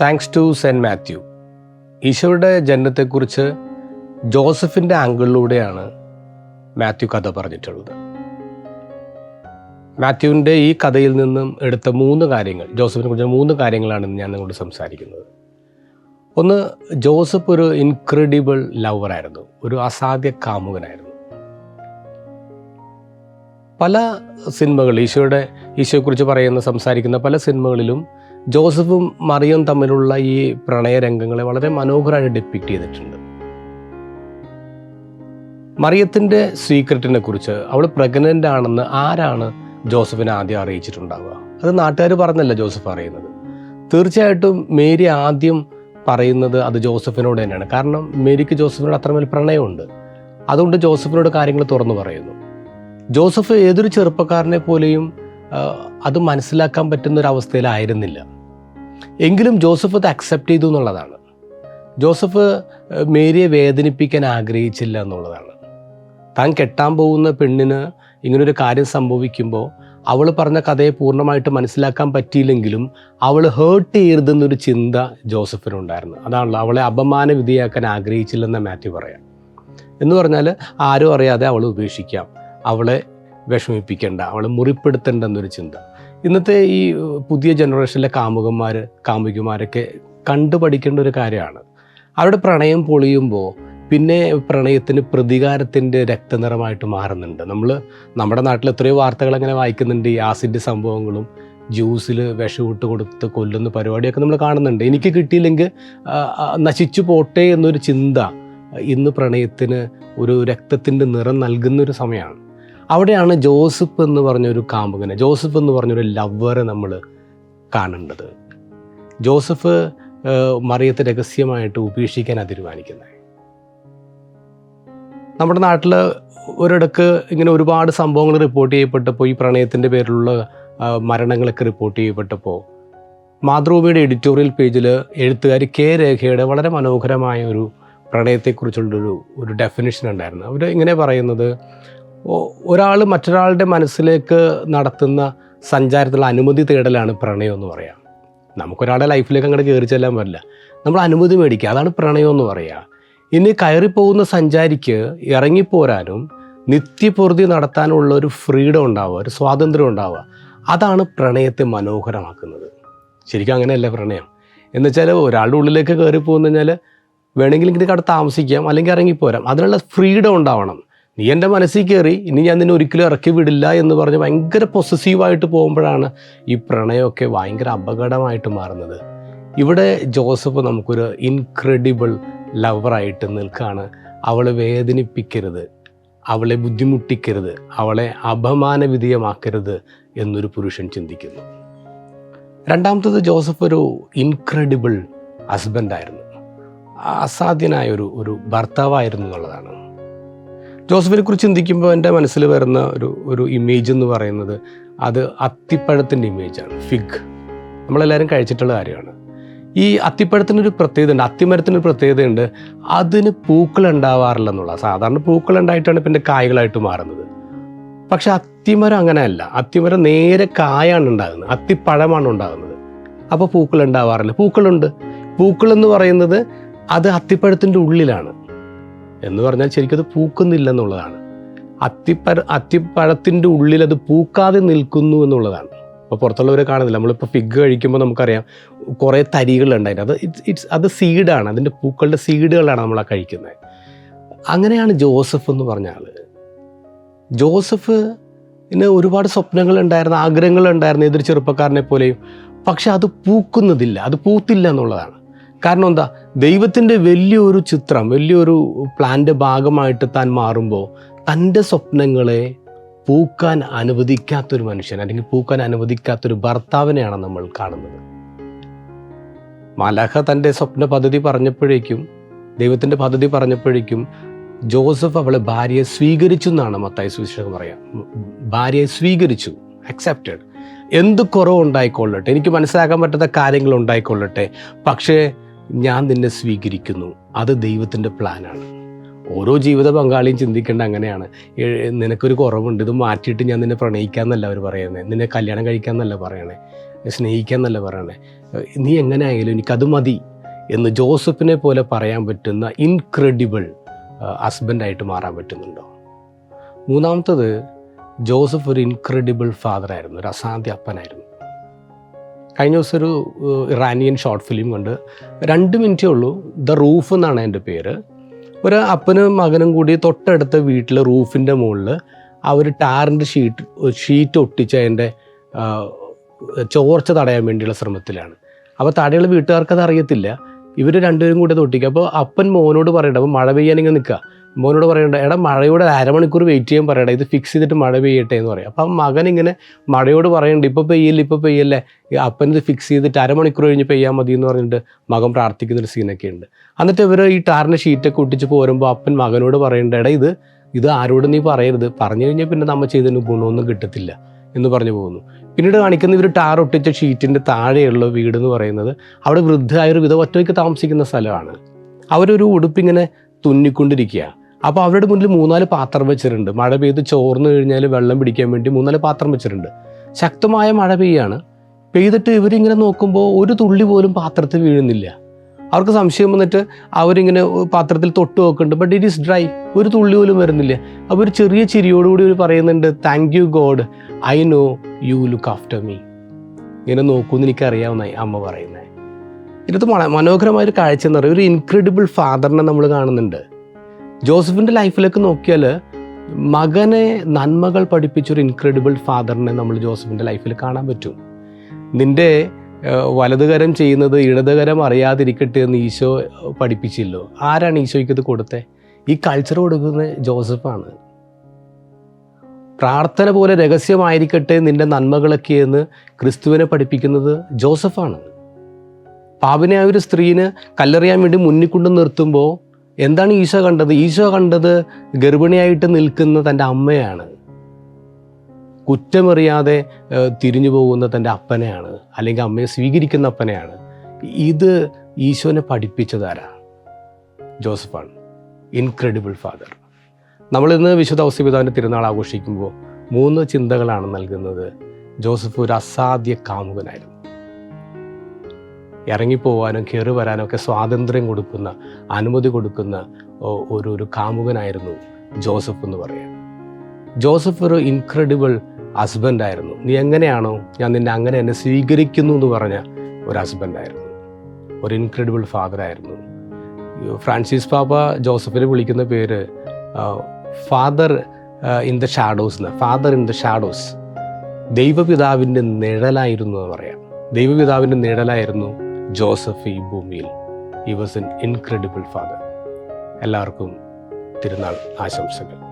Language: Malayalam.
താങ്ക്സ് ടു സെന്റ് മാത്യു ഈശോയുടെ ജനനത്തെക്കുറിച്ച് ജോസഫിന്റെ ആംഗിളിലൂടെയാണ് മാത്യു കഥ പറഞ്ഞിട്ടുള്ളത്. മാത്യുവിന്റെ ഈ കഥയിൽ നിന്നും എടുത്ത മൂന്ന് കാര്യങ്ങൾ ജോസഫിനെ കുറിച്ച് മൂന്ന് കാര്യങ്ങളാണ് ഞാൻ നിങ്ങളോട് സംസാരിക്കുന്നത്. ഒന്ന് ജോസഫ് ഒരു ഇൻക്രെഡിബിൾ ലവറായിരുന്നു ഒരു അസാധ്യ കാമുകനായിരുന്നു. പല സിനിമകൾ ഈശോയുടെ ഈശോയെക്കുറിച്ച് പറയുന്ന സംസാരിക്കുന്ന പല സിനിമകളിലും ജോസഫും മറിയും തമ്മിലുള്ള ഈ പ്രണയരംഗങ്ങളെ വളരെ മനോഹരമായി ഡെപ്പിക്റ്റ് ചെയ്തിട്ടുണ്ട്. മറിയത്തിന്റെ സീക്രട്ടിനെ കുറിച്ച് അവൾ പ്രഗ്നന്റ് ആണെന്ന് ആരാണ് ജോസഫിനെ ആദ്യം അറിയിച്ചിട്ടുണ്ടാവുക? അത് നാട്ടുകാർ പറഞ്ഞല്ല ജോസഫ് അറിയുന്നത്? തീർച്ചയായിട്ടും മേരി ആദ്യം പറയുന്നത് അത് ജോസഫിനോട് തന്നെയാണ്. കാരണം മേരിക്ക് ജോസഫിനോട് അത്രമേൽ പ്രണയമുണ്ട്. അതുകൊണ്ട് ജോസഫിനോട് കാര്യങ്ങൾ തുറന്നു പറയുന്നു. ജോസഫ് ഏതൊരു ചെറുപ്പക്കാരനെ പോലെയും അത് മനസ്സിലാക്കാൻ പറ്റുന്ന ഒരു അവസ്ഥയിലായിരുന്നില്ല. എങ്കിലും ജോസഫ് അത് അക്സെപ്റ്റ് ചെയ്തു എന്നുള്ളതാണ്. ജോസഫ് മേരിയെ വേദനിപ്പിക്കാൻ ആഗ്രഹിച്ചില്ല എന്നുള്ളതാണ്. താൻ കെട്ടാൻ പോകുന്ന പെണ്ണിന് ഇങ്ങനൊരു കാര്യം സംഭവിക്കുമ്പോൾ അവൾ പറഞ്ഞ കഥയെ പൂർണമായിട്ട് മനസ്സിലാക്കാൻ പറ്റിയില്ലെങ്കിലും അവൾ ഹേർട്ട് ചെയ്യരുതെന്നൊരു ചിന്ത ജോസഫിനുണ്ടായിരുന്നു. അതാണല്ലോ അവളെ അപമാന വിധിയാക്കാൻ ആഗ്രഹിച്ചില്ലെന്ന മാത്യു പറയാം. എന്ന് പറഞ്ഞാൽ ആരും അറിയാതെ അവൾ ഉപേക്ഷിക്കാം. അവളെ വിഷമിപ്പിക്കേണ്ട അവളെ മുറിപ്പെടുത്തേണ്ട എന്നൊരു ചിന്ത. ഇന്നത്തെ ഈ പുതിയ ജനറേഷനിലെ കാമുകന്മാർ കാമുകിമാരൊക്കെ കണ്ടുപഠിക്കേണ്ട ഒരു കാര്യമാണ്. അവരുടെ പ്രണയം പൊളിയുമ്പോൾ പിന്നെ പ്രണയത്തിന് പ്രതികാരത്തിന്റെ രക്തനിറമായിട്ട് മാറുന്നുണ്ട്. നമ്മൾ നമ്മുടെ നാട്ടിൽ എത്രയോ വാർത്തകൾ അങ്ങനെ വായിക്കുന്നുണ്ട്. ഈ ആസിഡ് സംഭവങ്ങളും ജ്യൂസിൽ വിഷമിട്ട് കൊടുത്ത് കൊല്ലുന്ന പരിപാടിയൊക്കെ നമ്മൾ കാണുന്നുണ്ട്. എനിക്ക് കിട്ടിയില്ലെങ്കിൽ നശിച്ചു പോട്ടെ എന്നൊരു ചിന്ത ഇന്ന് പ്രണയത്തിന് ഒരു രക്തത്തിന്റെ നിറം നൽകുന്നൊരു സമയമാണ്. അവിടെയാണ് ജോസഫ് എന്ന് പറഞ്ഞൊരു കാമുകനെ ജോസഫ് എന്ന് പറഞ്ഞൊരു ലവറെ നമ്മൾ കാണേണ്ടത്. ജോസഫ് മറിയത്തെ രഹസ്യമായിട്ട് ഉപേക്ഷിക്കാൻ തീരുമാനിക്കുന്നത് നമ്മുടെ നാട്ടിൽ ഒരിടക്ക് ഇങ്ങനെ ഒരുപാട് സംഭവങ്ങൾ റിപ്പോർട്ട് ചെയ്യപ്പെട്ടപ്പോൾ ഈ പ്രണയത്തിന്റെ പേരിലുള്ള മരണങ്ങളൊക്കെ റിപ്പോർട്ട് ചെയ്യപ്പെട്ടപ്പോൾ മാതൃഭൂമിയുടെ എഡിറ്റോറിയൽ പേജിൽ എഴുത്തുകാരി കെ രേഖയുടെ വളരെ മനോഹരമായ ഒരു പ്രണയത്തെക്കുറിച്ചുള്ളൊരു ഒരു ഡെഫിനിഷൻ ഉണ്ടായിരുന്നു. അവർ ഇങ്ങനെ പറയുന്നത് ഒരാൾ മറ്റൊരാളുടെ മനസ്സിലേക്ക് നടത്തുന്ന സഞ്ചാരത്തിലുള്ള അനുമതി തേടലാണ് പ്രണയം എന്ന് പറയാം. നമുക്കൊരാളുടെ ലൈഫിലേക്ക് അങ്ങോട്ട് കയറി ചെല്ലാൻ പറ്റില്ല. നമ്മൾ അനുമതി മേടിക്കുക അതാണ് പ്രണയം എന്ന് പറയുക ഇനി കയറിപ്പോകുന്ന സഞ്ചാരിക്ക് ഇറങ്ങിപ്പോരാനും നിത്യപൂർത്തി നടത്താനുള്ള ഒരു ഫ്രീഡം ഉണ്ടാവുക ഒരു സ്വാതന്ത്ര്യം ഉണ്ടാവുക അതാണ് പ്രണയത്തെ മനോഹരമാക്കുന്നത്. ശരിക്കും അങ്ങനെയല്ല പ്രണയം. എന്നുവെച്ചാൽ ഒരാളുടെ ഉള്ളിലേക്ക് കയറി പോകുന്ന കഴിഞ്ഞാൽ വേണമെങ്കിൽ അവിടെ താമസിക്കാം അല്ലെങ്കിൽ ഇറങ്ങിപ്പോരാം. അതിനുള്ള ഫ്രീഡം ഉണ്ടാവണം. നീ എന്റെ മനസ്സിൽ കയറി ഇനി ഞാൻ നിന്നെ ഒരിക്കലും ഇറക്കി വിടില്ല എന്ന് പറഞ്ഞ് ഭയങ്കര പൊസസീവായിട്ട് പോകുമ്പോഴാണ് ഈ പ്രണയമൊക്കെ ഭയങ്കര അപകടമായിട്ട് മാറുന്നത്. ഇവിടെ ജോസഫ് നമുക്കൊരു ഇൻക്രെഡിബിൾ ലവറായിട്ട് നിൽക്കുകയാണ് അവളെ വേദനിപ്പിക്കരുത് അവളെ ബുദ്ധിമുട്ടിക്കരുത് അവളെ അപമാന വിധേയമാക്കരുത് എന്നൊരു പുരുഷൻ ചിന്തിക്കുന്നു. രണ്ടാമത്തത് ജോസഫ് ഒരു ഇൻക്രെഡിബിൾ ഹസ്ബൻഡായിരുന്നു അസാധ്യനായ ഒരു ഒരു ഭർത്താവായിരുന്നു എന്നുള്ളതാണ്. ജോസഫിനെ കുറിച്ച് ചിന്തിക്കുമ്പോൾ എന്റെ മനസ്സിൽ വരുന്ന ഒരു ഒരു ഇമേജ് എന്ന് പറയുന്നത് അത് അത്തിപ്പഴത്തിന്റെ ഇമേജാണ് ഫിഗ് നമ്മളെല്ലാവരും കഴിച്ചിട്ടുള്ള കാര്യമാണ്. ഈ അത്തിപ്പഴത്തിനൊരു പ്രത്യേകത ഉണ്ട് അത്തിമരത്തിനൊരു പ്രത്യേകതയുണ്ട്. അതിന് പൂക്കൾ ഉണ്ടാവാറില്ല എന്നുള്ള സാധാരണ പൂക്കൾ ഉണ്ടായിട്ടാണ് പിന്നെ കായ്കളായിട്ട് മാറുന്നത്. പക്ഷെ അത്തിമരം അങ്ങനെയല്ല. അത്തിമരം നേരെ കായാണ് ഉണ്ടാകുന്നത് അത്തിപ്പഴമാണ് ഉണ്ടാകുന്നത്. അപ്പോൾ പൂക്കൾ ഉണ്ടാവാറില്ല. പൂക്കളുണ്ട്. പൂക്കൾ എന്ന് പറയുന്നത് അത് അത്തിപ്പഴത്തിന്റെ ഉള്ളിലാണ്. എന്ന് പറഞ്ഞാൽ ശരിക്കും അത് പൂക്കുന്നില്ല എന്നുള്ളതാണ് അത്തിപ്പഴ അത്തിപ്പഴത്തിന്റെ ഉള്ളിൽ അത് പൂക്കാതെ നിൽക്കുന്നു എന്നുള്ളതാണ്. അപ്പോൾ പുറത്തുള്ളവരെ കാണുന്നില്ല. നമ്മളിപ്പോൾ ഫിഗ് കഴിക്കുമ്പോൾ നമുക്കറിയാം കുറേ തരികളുണ്ട് അതിന്റെ അത് ഇറ്റ്സ് ഇറ്റ്സ് അത് സീഡാണ്. അതിന്റെ പൂക്കളുടെ സീഡുകളാണ് നമ്മൾ കഴിക്കുന്നത്. അങ്ങനെയാണ് ജോസഫ് എന്ന് പറഞ്ഞ ആൾ ജോസഫ് ഇന്ന് ഒരുപാട് സ്വപ്നങ്ങളുണ്ടായിരുന്നു ആഗ്രഹങ്ങളുണ്ടായിരുന്നു ഏതൊരു ചെറുപ്പക്കാരനെ പോലെയും. പക്ഷെ അത് പൂക്കുന്നതില്ല. അത് പൂത്തില്ല എന്നുള്ളതാണ്. കാരണം എന്താ? ദൈവത്തിന്റെ വലിയൊരു ചിത്രം വലിയൊരു പ്ലാന്റെ ഭാഗമായിട്ട് താൻ മാറുമ്പോൾ തന്റെ സ്വപ്നങ്ങളെ പൂക്കാൻ അനുവദിക്കാത്തൊരു മനുഷ്യൻ അല്ലെങ്കിൽ പൂക്കാൻ അനുവദിക്കാത്തൊരു ഭർത്താവിനെയാണ് നമ്മൾ കാണുന്നത്. മലഹ തന്റെ സ്വപ്ന പദ്ധതി പറഞ്ഞപ്പോഴേക്കും ദൈവത്തിന്റെ പദ്ധതി പറഞ്ഞപ്പോഴേക്കും ജോസഫ് അവളെ ഭാര്യയെ സ്വീകരിച്ചു എന്നാണ് മത്തായി സുവിശേഷം പറയാം. ഭാര്യയെ സ്വീകരിച്ചു അക്സെപ്റ്റഡ് എന്ത് കുറവുണ്ടായിക്കൊള്ളട്ടെ? എനിക്ക് മനസ്സിലാക്കാൻ പറ്റാത്ത കാര്യങ്ങൾ ഉണ്ടായിക്കൊള്ളട്ടെ? പക്ഷേ ഞാൻ നിന്നെ സ്വീകരിക്കുന്നു. അത് ദൈവത്തിന്റെ പ്ലാനാണ്. ഓരോ ജീവിത പങ്കാളിയും ചിന്തിക്കേണ്ട അങ്ങനെയാണ്. നിനക്കൊരു കുറവുണ്ട് ഇത് മാറ്റിയിട്ട് ഞാൻ നിന്നെ പ്രണയിക്കാമെന്നല്ല അവർ പറയുന്നത്. നിന്നെ കല്യാണം കഴിക്കാന്നല്ല പറയണേ. സ്നേഹിക്കുക എന്നല്ല പറയണേ. നീ എങ്ങനെ ആയാലും എനിക്കത് മതി എന്ന് ജോസഫിനെ പോലെ പറയാൻ പറ്റുന്ന ഇൻക്രെഡിബിൾ ഹസ്ബൻഡായിട്ട് മാറാൻ പറ്റുന്നുണ്ടോ? മൂന്നാമത്തത് ജോസഫ് ഒരു ഇൻക്രെഡിബിൾ ഫാദർ ആയിരുന്നു ഒരു അസാധ്യ അപ്പനായിരുന്നു. കഴിഞ്ഞ ദിവസം ഒരു ഇറാനിയൻ ഷോർട്ട് ഫിലിം കണ്ട്. രണ്ട് മിനിറ്റേ ഉള്ളൂ. ദ റൂഫ് എന്നാണ് എന്റെ പേര്. ഒരു അപ്പനും മകനും കൂടി തൊട്ടടുത്ത വീട്ടിൽ റൂഫിന്റെ മുകളിൽ അവർ ടാറിന്റെ ഷീറ്റ് ഷീറ്റ് ഒട്ടിച്ച് അതിന്റെ ചോർച്ച തടയാൻ വേണ്ടിയുള്ള ശ്രമത്തിലാണ്. അപ്പോൾ താഴെയുള്ള വീട്ടുകാർക്ക് അത് അറിയത്തില്ല. ഇവർ രണ്ടുപേരും കൂടി അത് ഒട്ടിക്കുക അപ്പോൾ അപ്പൻ മോനോട് പറയണ്ട അപ്പോൾ മഴ പെയ്യാൻ ഇങ്ങനെ നിൽക്കുക. മോനോട് പറയണ്ട എടാ മഴയോട് അരമണിക്കൂർ വെയിറ്റ് ചെയ്യാൻ പറയണ്ട ഇത് ഫിക്സ് ചെയ്തിട്ട് മഴ പെയ്യട്ടെ എന്ന് പറയും. അപ്പം മകൻ ഇങ്ങനെ മഴയോട് പറയണ്ട ഇപ്പോൾ പെയ്യല്ലേ ഇപ്പോൾ പെയ്യല്ലേ? അപ്പൻ ഇത് ഫിക്സ് ചെയ്തിട്ട് അരമണിക്കൂർ കഴിഞ്ഞ് പെയ്യാൻ മതി എന്ന് പറഞ്ഞിട്ട് മകൻ പ്രാർത്ഥിക്കുന്ന ഒരു സീനൊക്കെ ഉണ്ട് എന്നിട്ട് ഇവർ ഈ ടാറിന്റെ ഷീറ്റൊക്കെ ഒട്ടിച്ച് പോരുമ്പോൾ അപ്പൻ മകനോട് പറയണ്ട എടാ ഇത് ഇത് ആരോട് നീ പറയരുത്. പറഞ്ഞു കഴിഞ്ഞാൽ പിന്നെ നമ്മൾ ചെയ്തതിന് ഗുണമൊന്നും കിട്ടത്തില്ല എന്ന് പറഞ്ഞു പോകുന്നു. പിന്നീട് കാണിക്കുന്ന ഇവർ ടാർ ഒട്ടിച്ച ഷീറ്റിന്റെ താഴെയുള്ള വീട് എന്ന് പറയുന്നത് അവിടെ വൃദ്ധയായൊരു വിധ ഒറ്റയ്ക്ക് താമസിക്കുന്ന സ്ഥലമാണ്. അവരൊരു ഉടുപ്പിങ്ങനെ തുന്നിക്കൊണ്ടിരിക്കുക അപ്പോൾ അവരുടെ മുന്നിൽ മൂന്നാൽ പാത്രം വെച്ചിട്ടുണ്ട്. മഴ പെയ്ത് ചോർന്നു കഴിഞ്ഞാൽ വെള്ളം പിടിക്കാൻ വേണ്ടി മൂന്നാൽ പാത്രം വെച്ചിട്ടുണ്ട്. ശക്തമായ മഴ പെയ്യാണ്. പെയ്തിട്ട് ഇവരിങ്ങനെ നോക്കുമ്പോൾ ഒരു തുള്ളി പോലും പാത്രത്തിൽ വീഴുന്നില്ല. അവർക്ക് സംശയം വന്നിട്ട് അവരിങ്ങനെ പാത്രത്തിൽ തൊട്ട് നോക്കുന്നുണ്ട്. ബട്ട് ഇറ്റ് ഈസ് ഡ്രൈ ഒരു തുള്ളി പോലും വരുന്നില്ല. അപ്പോൾ ഒരു ചെറിയ ചിരിയോടുകൂടി ഒരു പറയുന്നുണ്ട് thank you God I know you look after me ഇങ്ങനെ നോക്കൂന്ന് എനിക്കറിയാവുന്ന അമ്മ പറയുന്നത്. ഇതിനകത്ത് മന- മനോഹരമായ ഒരു കാഴ്ച എന്ന് പറയുന്നത് ഒരു ഇൻക്രെഡിബിൾ ഫാദറിനെ നമ്മൾ കാണുന്നുണ്ട്. ജോസഫിന്റെ ലൈഫിലേക്ക് നോക്കിയാൽ മകനെ നന്മകൾ പഠിപ്പിച്ചൊരു ഇൻക്രെഡിബിൾ ഫാദറിനെ നമ്മൾ ജോസഫിന്റെ ലൈഫിൽ കാണാൻ പറ്റും. നിന്റെ വലതുകരം ചെയ്യുന്നത് ഇടതുകരം അറിയാതിരിക്കട്ടെ എന്ന് ഈശോ പഠിപ്പിച്ചില്ലോ. ആരാണ് ഈശോയ്ക്ക് ഇത് കൊടുത്തത് ഈ കൾച്ചർ കൊടുക്കുന്നത് ജോസഫാണ്. പ്രാർത്ഥന പോലെ രഹസ്യമായിരിക്കട്ടെ നിന്റെ നന്മകളൊക്കെ എന്ന് ക്രിസ്തുവിനെ പഠിപ്പിക്കുന്നത് ജോസഫാണ്. പാപിനായ ഒരു സ്ത്രീനെ കല്ലെറിയാൻ വേണ്ടി മുന്നിൽ കൊണ്ട് നിർത്തുമ്പോൾ എന്താണ് ഈശോ കണ്ടത്? ഈശോ കണ്ടത് ഗർഭിണിയായിട്ട് നിൽക്കുന്ന തന്റെ അമ്മയാണ്. കുറ്റമറിയാതെ തിരിഞ്ഞു പോകുന്ന തന്റെ അപ്പനെയാണ്. അല്ലെങ്കിൽ അമ്മയെ സ്വീകരിക്കുന്ന അപ്പനെയാണ്. ഇത് ഈശോനെ പഠിപ്പിച്ചതാരാ ജോസഫാണ്. Incredible father. നമ്മളിന്ന് വിശുദ്ധ ഔസ്യപിതാവിന്റെ തിരുനാൾ ആഘോഷിക്കുമ്പോൾ മൂന്ന് ചിന്തകളാണ് നൽകുന്നത്. ജോസഫ് ഒരു അസാധ്യ കാമുകനായിരുന്നു. ഇറങ്ങിപ്പോവാനും കയറി വരാനും ഒക്കെ സ്വാതന്ത്ര്യം കൊടുക്കുന്ന അനുമതി കൊടുക്കുന്ന ഒരു ഒരു കാമുകനായിരുന്നു ജോസഫ് എന്ന് പറയാം. ജോസഫ് ഒരു ഇൻക്രെഡിബിൾ ഹസ്ബൻഡായിരുന്നു നീ എങ്ങനെയാണോ ഞാൻ നിന്നെ അങ്ങനെ എന്നെ സ്വീകരിക്കുന്നു എന്ന് പറഞ്ഞ ഒരു ഹസ്ബൻഡായിരുന്നു ഒരു ഇൻക്രെഡിബിൾ ഫാദർ ആയിരുന്നു. ഫ്രാൻസിസ് പാപ്പ ജോസഫിനെ വിളിക്കുന്ന പേര് ഫാദർ ഇൻ ദ ഷാഡോസ് എന്ന് ഫാദർ ഇൻ ദ ഷാഡോസ് ദൈവപിതാവിന്റെ നിഴലായിരുന്നു എന്ന് പറയാം. ദൈവപിതാവിന്റെ നിഴലായിരുന്നു ജോസഫ് ഈ ഭൂമിയിൽ. ഈ വാസ് എൻ ഇൻക്രെഡിബിൾ ഫാദർ എല്ലാവർക്കും തിരുനാൾ ആശംസകൾ.